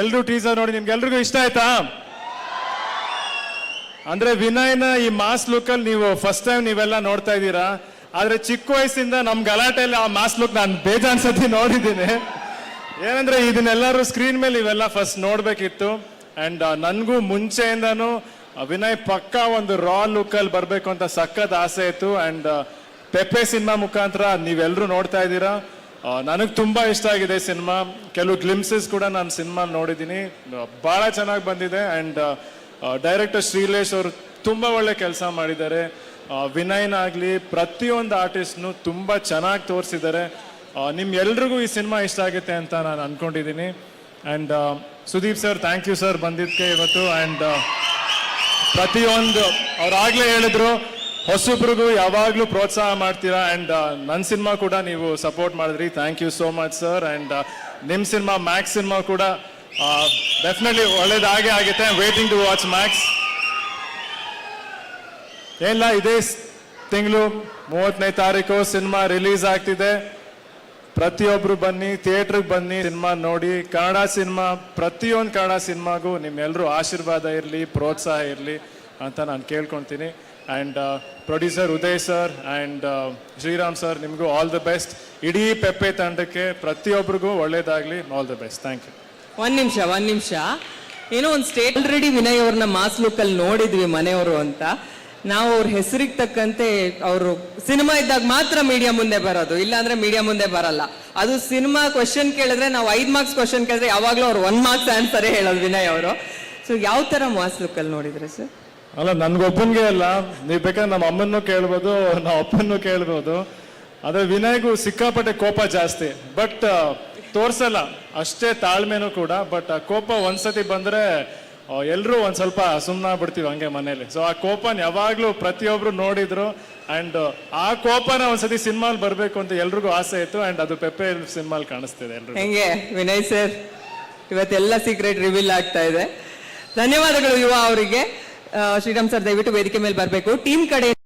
ಎಲ್ರು ಟೀಸರ್ ನೋಡಿ ನಿಮ್ಗೆಲ್ರಿಗೂ ಇಷ್ಟ ಆಯ್ತಾ? ಅಂದ್ರೆ ವಿನಯ್ನ ಈ ಮಾಸ್ ಲುಕ್ ನೀವು ಫಸ್ಟ್ ಟೈಮ್ ನೀವೆಲ್ಲ ನೋಡ್ತಾ ಇದ್ದೀರಾ. ಆದ್ರೆ ಚಿಕ್ಕ ವಯಸ್ಸಿಂದ ನಮ್ ಗಲಾಟೆಯಲ್ಲಿ ಆ ಮಾಸ್ ಲುಕ್ ನಾನು ಬೇಜಾನ್ ಸತಿ ನೋಡಿದ್ದೀನಿ. ಏನಂದ್ರೆ ಇದನ್ನೆಲ್ಲರೂ ಸ್ಕ್ರೀನ್ ಮೇಲೆ ಇವೆಲ್ಲ ಫಸ್ಟ್ ನೋಡ್ಬೇಕಿತ್ತು. ಅಂಡ್ ನನಗೂ ಮುಂಚೆಯಿಂದನೂ ವಿನಯ್ ಪಕ್ಕ ಒಂದು ರಾ ಲುಕ್ ಬರಬೇಕು ಬರ್ಬೇಕು ಅಂತ ಸಖತ್ ಆಸೆ ಇತ್ತು. ಅಂಡ್ ಪೆಪ್ಪೆ ಸಿನಿಮಾ ಮುಖಾಂತರ ನೀವೆಲ್ಲರೂ ನೋಡ್ತಾ ಇದ್ದೀರಾ. ನನಗೆ ತುಂಬಾ ಇಷ್ಟ ಆಗಿದೆ ಸಿನಿಮಾ. ಕೆಲವು ಗ್ಲಿಮ್ಸಸ್ ಕೂಡ ನಾನು ಸಿನಿಮಾ ನೋಡಿದ್ದೀನಿ ಬಹಳ ಚೆನ್ನಾಗಿ ಬಂದಿದೆ ಅಂಡ್ ಡೈರೆಕ್ಟರ್ ಶ್ರೀಲೇಶ್ ಅವರು ತುಂಬಾ ಒಳ್ಳೆ ಕೆಲಸ ಮಾಡಿದ್ದಾರೆ. ಆಗಲಿ, ಪ್ರತಿಯೊಂದು ಆರ್ಟಿಸ್ಟ್ನು ತುಂಬಾ ಚೆನ್ನಾಗಿ ತೋರಿಸಿದ್ದಾರೆ. ನಿಮ್ಮ ಎಲ್ರಿಗೂ ಈ ಸಿನಿಮಾ ಇಷ್ಟ ಆಗುತ್ತೆ ಅಂತ ನಾನು ಅಂದ್ಕೊಂಡಿದ್ದೀನಿ and Sudeep sir thank you sir ಬಂದಿದ್ದಕ್ಕೆ ಇವತ್ತು. ಅಂಡ್ ಪ್ರತಿಯೊಂದು ಅವ್ರಾಗ್ಲೇ ಹೇಳಿದ್ರು. ಹೊಸಬ್ರಿಗೂ ಯಾವಾಗಲೂ ಪ್ರೋತ್ಸಾಹ ಮಾಡ್ತೀರಾ? ಅಂಡ್ ನನ್ನ ಸಿನಿಮಾ ಕೂಡ ನೀವು ಸಪೋರ್ಟ್ ಮಾಡಿದ್ರಿ. Thank you so much sir and ನಿಮ್ಮ ಸಿನಿಮಾ ಮ್ಯಾಕ್ಸ್ ಸಿನಿಮಾ ಕೂಡ ಡೆಫಿನೆಟ್ಲಿ ಒಳ್ಳೇದಾಗೇ ಆಗುತ್ತೆ. ವೇಟಿಂಗ್ ಟು ವಾಚ್ ಮ್ಯಾಕ್ಸ್ ಎಲ್ಲ ಇದೇ ತಿಂಗಳು ಮೂವತ್ತನೇ ತಾರೀಕು ಸಿನಿಮಾ ರಿಲೀಸ್ ಆಗ್ತಿದೆ. ಪ್ರತಿಯೊಬ್ಬರು ಬನ್ನಿ, ಥಿಯೇಟ್ರಿಗೆ ಬನ್ನಿ, ಸಿನಿಮಾ ನೋಡಿ. ಕನ್ನಡ ಸಿನಿಮಾ, ಪ್ರತಿಯೊಂದು ಕನ್ನಡ ಸಿನಿಮಾಗೂ ನಿಮ್ಮೆಲ್ಲರೂ ಆಶೀರ್ವಾದ ಇರಲಿ, ಪ್ರೋತ್ಸಾಹ ಇರಲಿ ಅಂತ ನಾನು ಕೇಳ್ಕೊತೀನಿ. And producer Uday sir and Sriram sir ನಿಮಗೂ ಆಲ್ ದ ಬೆಸ್ಟ್ ಇಡೀ ಪೆಪ್ಪೆ ತಂಡಕ್ಕೆ ಪ್ರತಿಯೊಬ್ಬರಿಗೂ ಒಳ್ಳೇದಾಗಲಿ all the best thank you ಒಂದು ನಿಮಿಷ ಒಂದು ನಿಮಿಷ. ಏನೋ ಒಂದು ಸ್ಟೇಟ್ ಆಲ್ರೆಡಿ ವಿನಯ್ ಅವ್ರನ್ನ ಮಾಸ್ ಲುಕ್ಕಲ್ಲಿ ನೋಡಿದ್ವಿ ಮನೆಯವರು ಅಂತ. ನಾವು ಅವ್ರ ಹೆಸರಿಗೆ ತಕ್ಕಂತೆ ಅವರು ಸಿನಿಮಾ ಇದ್ದಾಗ ಮಾತ್ರ ಮೀಡಿಯಾ ಮುಂದೆ ಬರೋದು, ಇಲ್ಲಾಂದ್ರೆ ಮೀಡಿಯಾ ಮುಂದೆ ಬರಲ್ಲ. ಅದು ಸಿನಿಮಾ ಕ್ವಶನ್ ಕೇಳಿದ್ರೆ ನಾವು ಐದು ಮಾರ್ಕ್ಸ್ ಕ್ವಶನ್ ಕೇಳಿದ್ರೆ ಯಾವಾಗಲೂ ಅವ್ರು ಒನ್ ಮಾರ್ಕ್ಸ್ ಆನ್ಸರೇ ಹೇಳೋದು ವಿನಯ್ ಅವರು. ಸೊ ಯಾವ ಥರ ಮಾಸ್ ಲುಕ್ಕಲ್ಲಿ ನೋಡಿದ್ರೆ ಸರ್ ಅಲ್ಲ, ನನ್ಗೊಬ್ಬನಿಗೆ ಅಲ್ಲ. ನೀವು ಬೇಕಾದ್ರೆ ನಮ್ಮ ಅಮ್ಮನ್ನು ಕೇಳ್ಬೋದು ನಮ್ಮ ಅಪ್ಪನ್ನು ಕೇಳ್ಬೋದು. ಆದರೆ ವಿನಯ್ಗೂ ಸಿಕ್ಕಾಪಟ್ಟೆ ಕೋಪ ಜಾಸ್ತಿ. ಬಟ್ ತೋರ್ಸಲ್ಲ. ಅಷ್ಟೇ ತಾಳ್ಮೆನೂ ಕೂಡ. ಬಟ್, ಆ ಕೋಪ ಒಂದ್ಸತಿ ಬಂದ್ರೆ ಎಲ್ಲರೂ ಒಂದ್ ಸ್ವಲ್ಪ ಸುಮ್ಮನಾಗ್ಬಿಡ್ತೀವಿ ಹಂಗೆ ಮನೇಲಿ. ಸೊ ಆ ಕೋಪನ ಯಾವಾಗ್ಲೂ ಪ್ರತಿಯೊಬ್ರು ನೋಡಿದ್ರು. ಅಂಡ್ ಆ ಕೋಪನ ಒಂದ್ಸತಿ ಸಿನಿಮಾಲ್ ಬರ್ಬೇಕು ಅಂತ ಎಲ್ರಿಗೂ ಆಸೆ ಇತ್ತು. ಅಂಡ್ ಅದು ಪೆಪ್ಪೆ ಸಿನಿಮಾಲ್ ಕಾಣಿಸ್ತಿದೆ ಎಲ್ರಿಗೂ. ಹೆಂಗೆ? ವಿನಯ್ ಸರ್, ಇವತ್ತೆಲ್ಲ ಸೀಕ್ರೆಟ್ ರಿವೀಲ್ ಆಗ್ತಾ ಇದೆ. ಧನ್ಯವಾದಗಳು ಯುವ ಅವರಿಗೆ. ಶ್ರೀರಾಮ್ ಸರ್ ದಯವಿಟ್ಟು ವೇದಿಕೆ ಮೇಲೆ ಬರಬೇಕು. ಟೀಮ್ ಕಡೆ